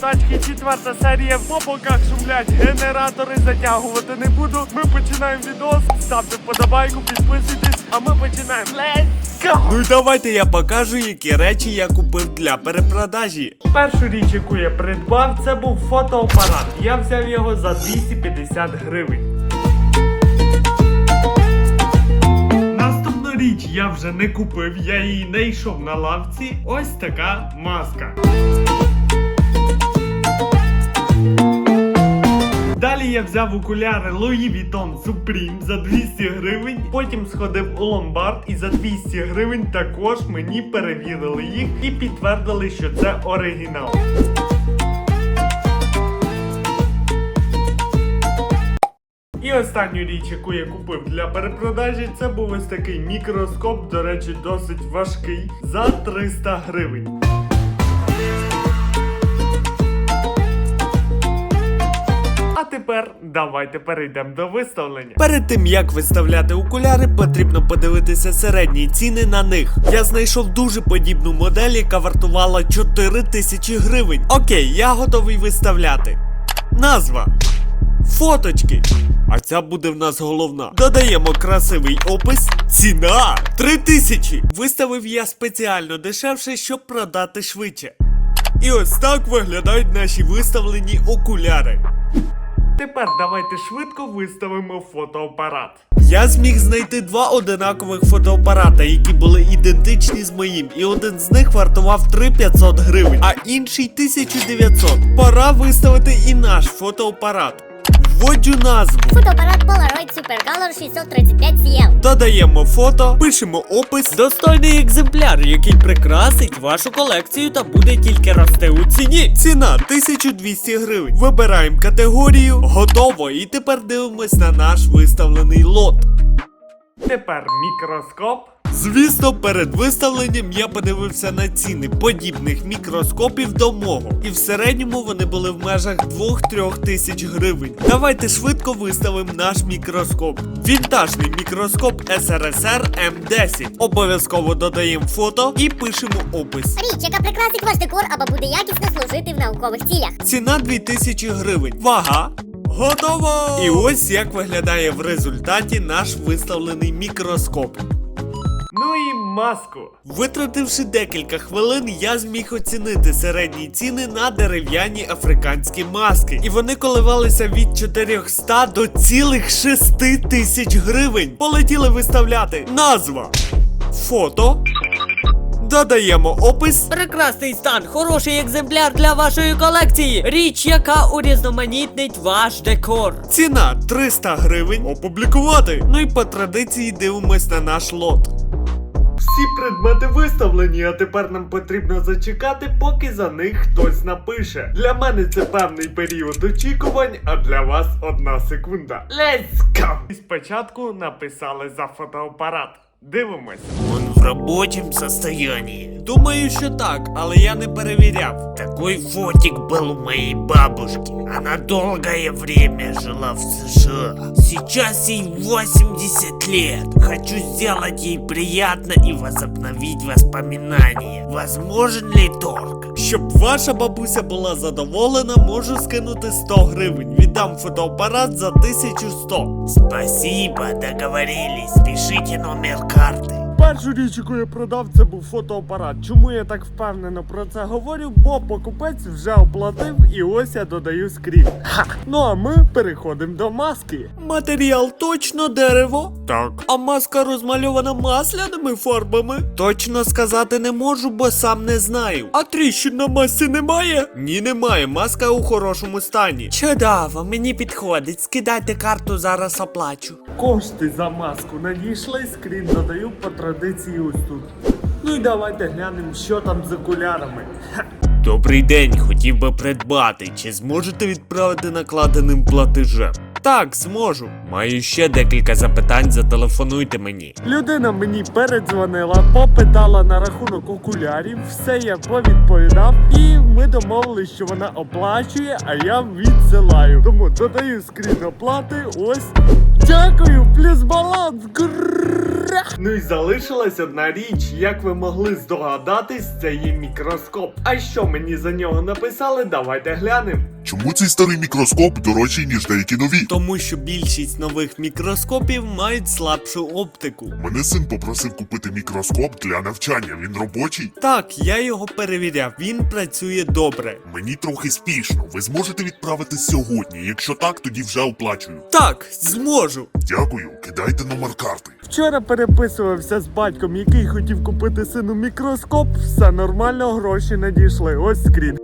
тачки, четверта серія в боках шумлять, генератори затягувати не буду. Ми починаємо відос. Ставте вподобайку, підписуйтесь, а ми починаємо. Let's go! Ну і давайте я покажу, які речі я купив для перепродажі. Першу річ, яку я придбав, це був фотоапарат. Я взяв його за 250 гривень. Наступну річ я вже не купив, я її не йшов на лавці. Ось така маска. Далі я взяв окуляри Louis Vuitton Supreme за 200 гривень. Потім сходив у ломбард і за 200 гривень також мені перевірили їх і підтвердили, що це оригінал. І останню річ, яку я купив для перепродажі, це був ось такий мікроскоп, до речі, досить важкий, за 300 гривень. Тепер давайте перейдемо до виставлення. Перед тим як виставляти окуляри, потрібно подивитися середні ціни на них. Я знайшов дуже подібну модель, яка вартувала 4 тисячі гривень. Окей, я готовий виставляти. Назва. Фоточки. А ця буде в нас головна. Додаємо красивий опис. Ціна 3 тисячі. Виставив я спеціально дешевше, щоб продати швидше. І ось так виглядають наші виставлені окуляри. Тепер давайте швидко виставимо фотоапарат. Я зміг знайти два одинакових фотоапарата, які були ідентичні з моїм, і один з них вартував 3500 гривень, а інший 1900. Пора виставити і наш фотоапарат. Вводжу назву, Фотоапарат Polaroid Supercolor 635 CL. додаємо фото, пишемо опис. Достойний екземпляр, який прикрасить вашу колекцію та буде тільки рости у ціні. Ціна 1200 гривень. Вибираємо категорію, готово. І тепер дивимось на наш виставлений лот. Тепер мікроскоп. Звісно, перед виставленням я подивився на ціни подібних мікроскопів до мого, і в середньому вони були в межах 2-3 тисяч гривень. Давайте швидко виставимо наш мікроскоп. Вінтажний мікроскоп СРСР М10. Обов'язково додаємо фото і пишемо опис. Річ, яка прикрасить ваш декор або буде якісно служити в наукових цілях. Ціна 2000 гривень. Вага. Готово! І ось як виглядає в результаті наш виставлений мікроскоп. І маску. Витративши декілька хвилин, я зміг оцінити середні ціни на дерев'яні африканські маски. І вони коливалися від 400 до цілих 6 тисяч гривень. Полетіли виставляти. Назва. Фото. Додаємо опис. Прекрасний стан, хороший екземпляр для вашої колекції. Річ, яка урізноманітнить ваш декор. Ціна 300 гривень. Опублікувати. Ну і по традиції дивимось на наш лот. Всі предмети виставлені, а тепер нам потрібно зачекати, поки за них хтось напише. Для мене це певний період очікувань, а для вас одна секунда. Let's go! І спочатку написали за фотоапарат. Дивимось. Рабочем состоянии. Думаю, що так, але я не перевіряв. Такой фотик был у моей бабушки. Она долгое время жила в США. Сейчас ей 80 лет. Хочу сделать ей приятно и возобновить воспоминания. Возможен ли торг? Щоб ваша бабуся була задоволена, можу скинути 100 гривень. Віддам фотоапарат за 1100. Спасибо, договорились. Пишите номер карты. Першу річ, яку я продав, це був фотоапарат. Чому я так впевнено про це говорю? Бо покупець вже оплатив і ось я додаю скрін. Ха! Ну а ми переходимо до маски. Матеріал точно дерево. Так. А маска розмальована масляними фарбами. Точно сказати не можу, бо сам не знаю. А тріщин на масці немає? Ні, немає. Маска у хорошому стані. Чудово, мені підходить. Скидайте карту, зараз оплачу. Кошти за маску надійшли, скрін додаю по традиції ось тут. Ну і давайте глянемо, що там з окулярами. Добрий день, хотів би придбати. Чи зможете відправити накладеним платежем? Так, зможу. Маю ще декілька запитань, зателефонуйте мені. Людина мені передзвонила, попитала на рахунок окулярів, все я повідповідав, і ми домовились, що вона оплачує, а я відсилаю. Тому додаю скрін оплати. Ось. Дякую, плюс баланс. Грррррах. Ну і залишилась одна річ, як ви могли здогадатись, це є мікроскоп. А що мені за нього написали, давайте глянемо. Чому цей старий мікроскоп дорожчий, ніж деякі нові? Тому що більшість нових мікроскопів мають слабшу оптику. Мене син попросив купити мікроскоп для навчання. Він робочий. Так, я його перевіряв, він працює добре. Мені трохи спішно. Ви зможете відправити сьогодні. Якщо так, тоді вже оплачую. Так, зможу. Дякую, кидайте номер карти. Вчора переписувався з батьком, який хотів купити сину мікроскоп. Все нормально, гроші надійшли. Ось скрін.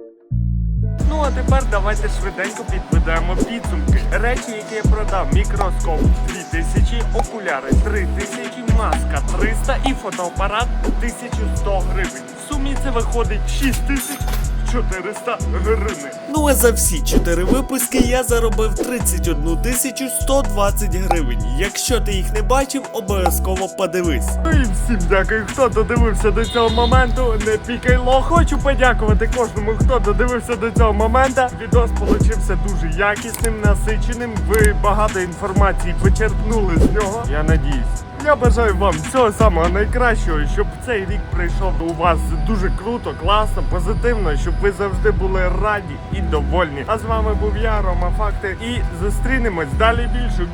Ну а тепер давайте швиденько підведемо підсумки. Речі, які я продав: мікроскоп 2000, окуляри 3000, маска 300 і фотоапарат 1100 гривень. В сумі це виходить 6000 гривень. Ну а за всі 4 випуски я заробив 31 тисячу 120 гривень. Якщо ти їх не бачив, обов'язково подивись. Ну і всім дякую, хто додивився до цього моменту. Не пікайло. Хочу подякувати кожному, хто додивився до цього моменту. Відос получився дуже якісним, насиченим. Ви багато інформації почерпнули з нього. Я надіюсь. Я бажаю вам всього самого найкращого, щоб цей рік прийшов у вас дуже круто, класно, позитивно, щоб ви завжди були раді і довольні. А з вами був я, Рома Факти, і зустрінемось далі більше.